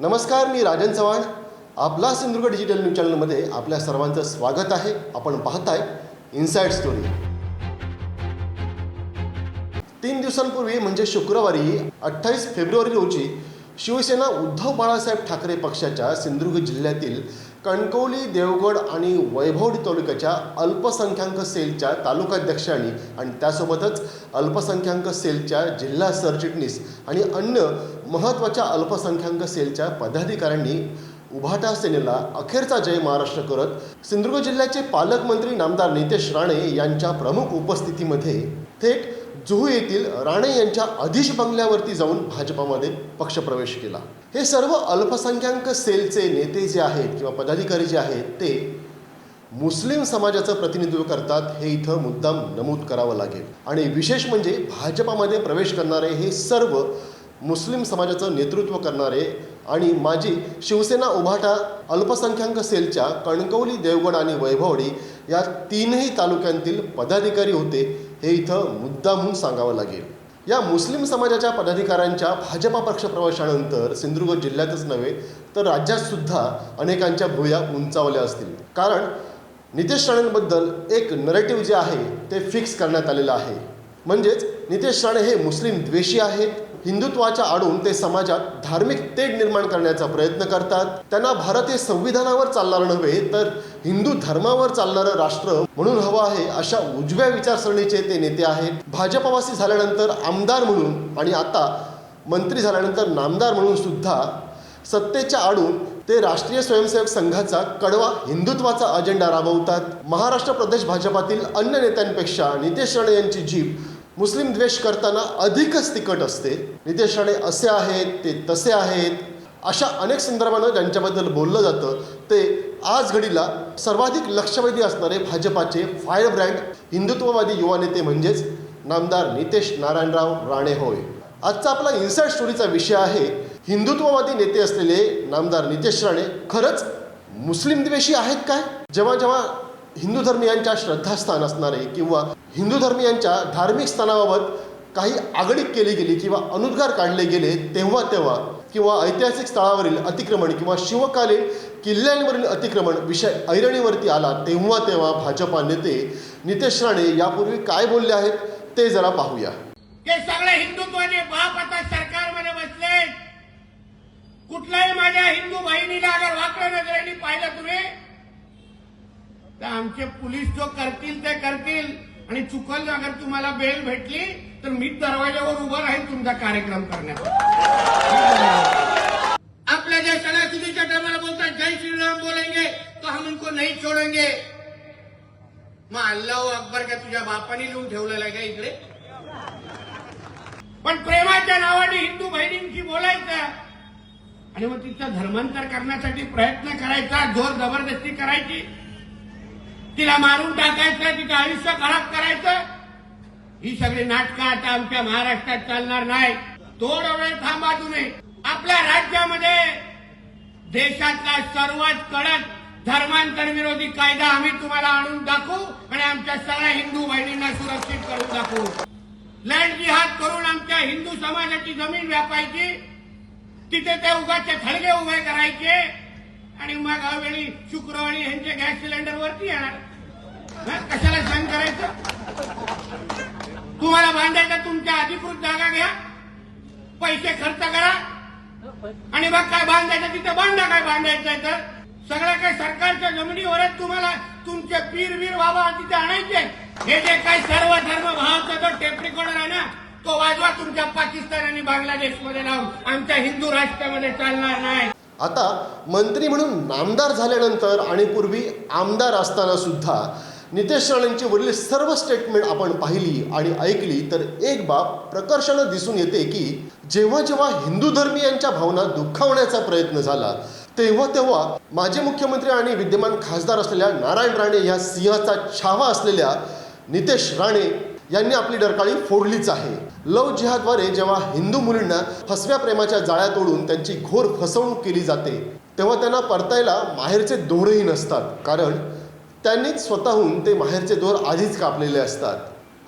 नमस्कार मी राजन चव्हाण. आपला Sindhudurg digital news चॅनलमध्ये आपल्या सर्वांचं स्वागत आहे. आपण पाहताय इन्साइड स्टोरी. तीन दिवसांपूर्वी म्हणजे शुक्रवारी अठ्ठावीस फेब्रुवारी रोजी शिवसेना उद्धव बाळासाहेब ठाकरे पक्षाच्या सिंधुदुर्ग जिल्ह्यातील कणकवली देवगड आणि वैभवडी तालुक्याच्या अल्पसंख्याक सेलच्या तालुकाध्यक्षांनी आणि त्यासोबतच अल्पसंख्याक सेलच्या जिल्हा सरचिटणीस आणि अन्य महत्त्वाच्या अल्पसंख्याक सेलच्या पदाधिकाऱ्यांनी उभाटा सेनेला अखेरचा जय महाराष्ट्र करत सिंधुदुर्ग जिल्ह्याचे पालकमंत्री नामदार नितेश राणे यांच्या प्रमुख उपस्थितीमध्ये थेट जुहू येथील राणे यांच्या अधिश बंगल्यावरती जाऊन भाजपामध्ये पक्षप्रवेश केला. हे सर्व अल्पसंख्याक सेलचे नेते जे आहेत किंवा पदाधिकारी जे आहेत ते मुस्लिम समाजाचं प्रतिनिधित्व करतात हे इथं मुद्दाम नमूद करावं लागेल. आणि विशेष म्हणजे भाजपामध्ये प्रवेश करणारे हे सर्व मुस्लिम समाजाचं नेतृत्व करणारे आणि माजी शिवसेना उभाटा अल्पसंख्याक सेलच्या कणकवली देवगड आणि वैभवडी या तीनही तालुक्यांतील पदाधिकारी होते. हे इथं मुद्दामहून सांगावं लागेल. या मुस्लिम समाजाच्या पदाधिकाऱ्यांच्या भाजपा पक्ष प्रवेशानंतर सिंधुदुर्ग जिल्ह्यातच नव्हे तर राज्यात सुद्धा अनेकांच्या भुया उंचावल्या असतील. कारण नितेश राणेंबद्दल एक नरेटिव्ह जे आहे ते फिक्स करण्यात आलेलं आहे. म्हणजेच नितेश राणे हे मुस्लिम द्वेषी आहेत हिंदुत्वाच्या आडून ते समाजात धार्मिक तेढ निर्माण करण्याचा प्रयत्न करतात. त्यांना भारतीय संविधानावर चालणारं नव्हे तर हिंदू धर्मावर चालणारं राष्ट्र म्हणून हवं आहे अशा उजव्या विचारसरणीचे ते नेते आहेत. भाजपवासी झाल्यानंतर आमदार म्हणून आणि आता मंत्री झाल्यानंतर नामदार म्हणून सुद्धा सत्तेच्या आडून ते राष्ट्रीय स्वयंसेवक संघाचा कडवा हिंदुत्वाचा अजेंडा राबवतात. महाराष्ट्र प्रदेश भाजपातील अन्य नेत्यांपेक्षा नितेश राणे यांची जीप मुस्लिम द्वेष करताना अधिकच तिकट असते. नितेश राणे असे आहेत ते तसे आहेत. अशा अनेक संदर्भानं ज्यांच्याबद्दल बोललं जातं. ते आज घडीला सर्वाधिक लक्षवेधी असणारे भाजपाचे फायर ब्रँड हिंदुत्ववादी युवा नेते म्हणजेच नामदार नितेश नारायणराव राणे होय. आजचा आपला इन्साइड स्टोरीचा विषय आहे हिंदुत्ववादी नेते असलेले नामदार नितेश राणे खरंच मुस्लिम द्वेषी आहेत काय? जेव्हा जेव्हा हिंदू धर्मियांच्या श्रद्धास्थान असणारे किंवा हिंदू धर्मियांच्या धार्मिक स्थानाबाबत काही आगळीक केली गेली किंवा अनुद्गार काढले गेले तेव्हा तेव्हा किंवा ऐतिहासिक स्थळावरील अतिक्रमण किंवा शिवकालीन किल्ल्यांवरील अतिक्रमण विषय ऐरणीवरती आला तेव्हा तेव्हा भाजपा नेते नितेश राणे यापूर्वी काय बोलले आहेत ते जरा पाहूया. हे सगळे हिंदुत्वाने बाप आता सरकारमध्ये बसले कुठल्याही माझ्या हिंदू बहिणीला अगर वाकडं नजरेने पाहिलं तुम्ही तर आमचे पोलीस जो करतील ते करतील. आणि चुकल अगर तुम्हाला बेल भेटली तर मी दरवाजावर उभं राहील तुमचा कार्यक्रम करण्यात आपल्या ज्या सणासुदीच्या टायमाला बोलतात जय श्रीराम बोलेंगे तो हम उनको नाही छोडेंगे. मग अल्लाह अकबर का तुझ्या बापाने लिहून ठेवलेला आहे का इकडे? पण प्रेमाच्या नावाने हिंदू बहिणींशी बोलायचं. आणि मग तिचा धर्मांतर करण्यासाठी प्रयत्न करायचा जोर जबरदस्ती करायची. तिला मारून टाकायचं तिचं आयुष्य खराब करायचं. ही सगळी नाटकं आता आमच्या महाराष्ट्रात चालणार नाही. थोडा वेळ थांबा तुम्ही. आपल्या राज्यामध्ये देशातला सर्वात कडक धर्मांतर विरोधी कायदा आम्ही तुम्हाला आणून दाखवू आणि आमच्या सगळ्या हिंदू बहिणींना सुरक्षित करून दाखवू. लँड जिहाद करून आमच्या हिंदू समाजाची जमीन व्यापायची. तिथे ते उगाचे थडगे उभे करायचे. आणि मग अवेळी शुक्रवारी ह्यांचे गॅस सिलेंडर वरती येणार. कशाला सहन करायचं? तुम्हाला भांडायचं तुमच्या अधिकृत जागा घ्या. पैसे खर्च करा. आणि मग काय बांधायचं तिथे बांधा काय बांधायचंय तर? सगळं काही सरकारच्या जमिनीवरच तुम्हाला तुमचे पीर वीर बाबा तिथे आणायचे. हे जे काही सर्व धर्म भावाचा जो टेप आहे ना तो वाजवा तुमच्या पाकिस्तान आणि बांगलादेशमध्ये लावून. आमच्या हिंदू राष्ट्रामध्ये चालणार नाही. आता मंत्री म्हणून नामदार झाल्यानंतर आणि पूर्वी आमदार असताना सुद्धा नितेश राणेंची वरील सर्व स्टेटमेंट आपण पाहिली आणि ऐकली तर एक बाब प्रकर्षानं दिसून येते की जेव्हा जेव्हा हिंदू धर्मीयांच्या भावना दुखावण्याचा प्रयत्न झाला तेव्हा तेव्हा माजी मुख्यमंत्री आणि विद्यमान खासदार असलेल्या नारायण राणे ह्या सिंहाचा छावा असलेल्या नितेश राणे यांनी आपली डरकाळी फोडलीच आहे. लव जिहाद्वारे जेव्हा हिंदू मुलींना फसव्या प्रेमाच्या जाळ्यात ओढून त्यांची घोर फसवणूक केली जाते तेव्हा त्यांना परतायला माहेरचे दोरही नसतात. कारण त्यांनीच स्वतःहून ते माहेरचे दोर आधीच कापलेले असतात.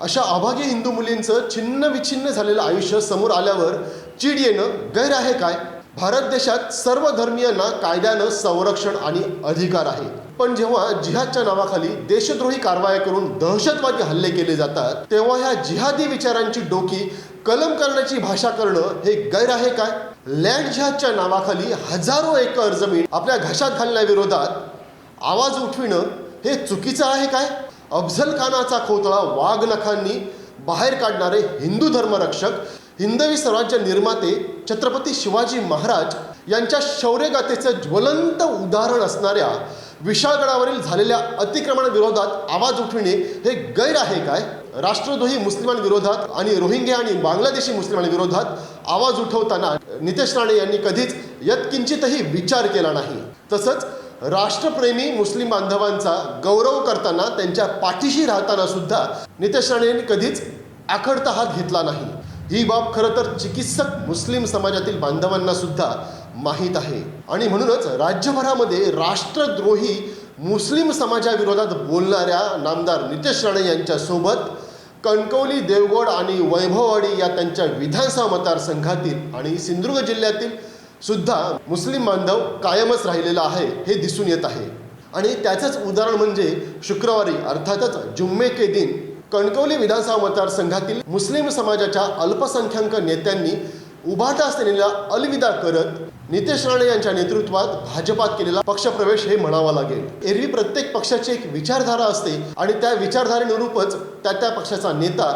अशा अभागी हिंदू मुलींचं छिन्न विछिन्न झालेलं आयुष्य समोर आल्यावर चीड येणं गैर आहे काय? भारत देशात सर्व धर्मीयांना कायद्यानं संरक्षण आणि अधिकार आहे. पण जेव्हा जिहादच्या नावाखाली देशद्रोही कारवाया करून दहशतवादी हल्ले केले जातात तेव्हा ह्या जिहादी विचारांची डोकी कलम करण्याची भाषा करणं हे गैर आहे काय? लँड जिहादच्या नावाखाली हजारो एकर जमीन आपल्या घशात घालण्याविरोधात आवाज उठविणं हे चुकीचं आहे काय? अफझल खानाचा खोतळा वाघनखांनी बाहेर काढणारे हिंदू धर्मरक्षक हिंदवी स्वराज्य निर्माते छत्रपती शिवाजी महाराज यांच्या शौर्यगाथेचं ज्वलंत उदाहरण असणाऱ्या विशाळगडावरील झालेल्या अतिक्रमणाविरोधात आवाज उठविणे हे गैर आहे काय? राष्ट्रद्रोही मुस्लिमांविरोधात आणि रोहिंग्या आणि बांगलादेशी मुस्लिमांविरोधात आवाज उठवताना नितेश राणे यांनी कधीच यत्किंचितही विचार केला नाही. तसंच राष्ट्रप्रेमी मुस्लिम बांधवांचा गौरव करताना त्यांच्या पाठीशी राहताना सुद्धा नितेश राणेंनी कधीच आखडता हात घेतला नाही. ही बाब खरं तर चिकित्सक मुस्लिम समाजातील बांधवांना सुद्धा माहीत आहे. आणि म्हणूनच राज्यभरामध्ये राष्ट्रद्रोही मुस्लिम समाजाविरोधात बोलणाऱ्या नामदार नितेश राणे यांच्यासोबत कणकवली देवगड आणि वैभववाडी या त्यांच्या विधानसभा मतदारसंघातील आणि सिंधुदुर्ग जिल्ह्यातील सुद्धा मुस्लिम बांधव कायमच राहिलेला आहे हे दिसून येत आहे. आणि त्याचंच उदाहरण म्हणजे शुक्रवारी अर्थातच जुम्मे के दिन कणकवली विधानसभा मतदारसंघातील मुस्लिम समाजाच्या अल्पसंख्याक नेत्यांनी उभाटा सेनेला अलविदा करत नितेश राणे यांच्या नेतृत्वात भाजपात केलेला पक्षप्रवेश हे म्हणावा लागेल. एरवी प्रत्येक पक्षाची एक विचारधारा असते आणि त्या विचारधारेनुरूपच त्या त्या पक्षाचा नेता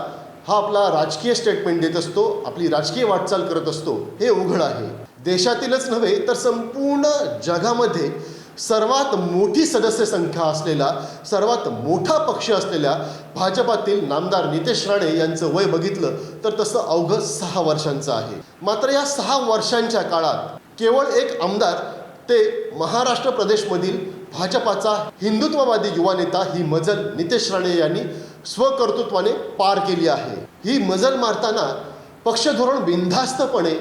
हा आपला राजकीय स्टेटमेंट देत असतो आपली राजकीय वाटचाल करत असतो. हे उघड आहे. देशातीलच नव्हे तर संपूर्ण जगामध्ये सर्वात मोठी सदस्य संख्या असलेला सर्वात मोठा पक्ष असलेल्या भाजपातील नामदार नितेश राणे यांचं वय बघितलं तर तसं अवघं सहा वर्षांचं आहे. मात्र या सहा वर्षांच्या काळात केवळ एक आमदार ते महाराष्ट्र प्रदेशमधील भाजपाचा हिंदुत्ववादी युवा नेता ही मजल नितेश राणे यांनी स्वकर्तृत्वाने पार केली आहे. ही मजल मारताना पक्षधोरण बिनधास्तपणे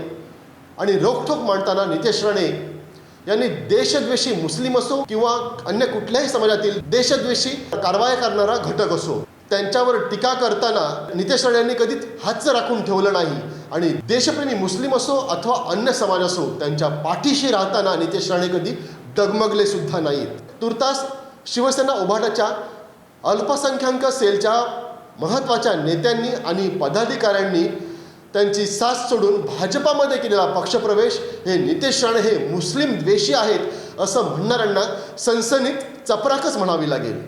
आणि रोखोक मांडताना नितेश राणे यांनी देशद्वेषी मुस्लिम असो किंवा अन्य कुठल्याही समाजातील देशद्वेषी कारवाया करणारा घटक असो त्यांच्यावर टीका करताना नितेश राणे यांनी कधीच हातचं राखून ठेवलं नाही. आणि देशप्रेमी मुस्लिम असो अथवा अन्य समाज असो त्यांच्या पाठीशी राहताना नितेश राणे कधी डगमगले सुद्धा नाहीत. तुर्तास शिवसेना उभाटाच्या अल्पसंख्याक सेलच्या महत्त्वाच्या नेत्यांनी आणि पदाधिकाऱ्यांनी त्यांची साथ सोडून भाजपामध्ये केलेला पक्षप्रवेश हे नितेश राणे हे मुस्लिम द्वेषी आहेत असं म्हणणाऱ्यांना सनसनीत चपराकच म्हणावी लागेल.